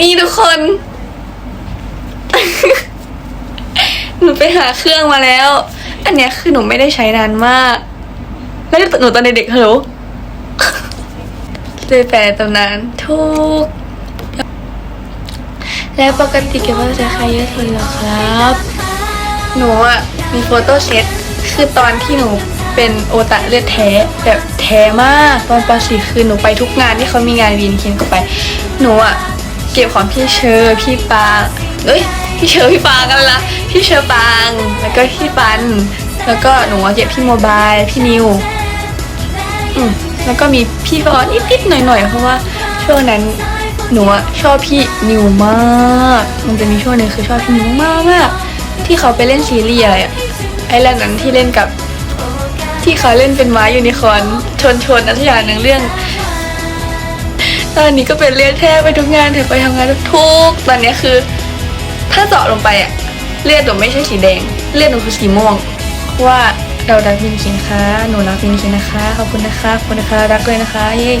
นี่ทุกคน หนูไปหาเครื่องมาแล้ว อันเนี้ยคือหนูไม่ได้ใช้นานมาก แล้วหนูตอนเด็กๆฮัลโหลเลยแปลตำนานทุก แล้วปกติเก็บว้ใช้ใครเยอะสุดเหรอครับ หนูอะ มีโฟโต้เซตคือตอนที่หนูเป็นโอตะเลือดแท้แบบแท้มาก ตอนป .4 คือหนูไปทุกงานที่เขามีงานวีนเคนก็ไป หนูอะ เก็บของพี่เชอร์พี่ปางเอ้ยพี่เชอร์พี่ปางกันละพี่เชอร์ปางแล้วก็พี่ปัน แล้วก็หนูอะเก็บพี่โมบายพี่นิวอืมแล้วก็มีพี่ฟอนนิดๆหน่อยๆเพราะว่าช่วงนั้นหนูชอบพี่นิวมาก มันจะมีช่วงหนึ่งคือชอบพี่นิวมากมากที่เขาไปเล่นซีรีส์อะไรอะไอ้เรื่องนั้นที่เล่นกับ ที่เขาเล่นเป็นม้ายูนิคอนชนชนๆอันที่อย่างหนึ่งเรื่อง ตอนนี้ก็เป็นเรียกแท้ไปทุกงานเถอะไปทำงานทุกตอนนี้คือ ถ้าเจาะลงไปอะเลือดหนูไม่ใช่สีแดง เลือดหนูคือสีม่วง ว่าเรารักมินคินคะหนูรักมินคินนะคะ ขอบคุณนะคะขอบคุณนะคะ รักเลยนะคะเย้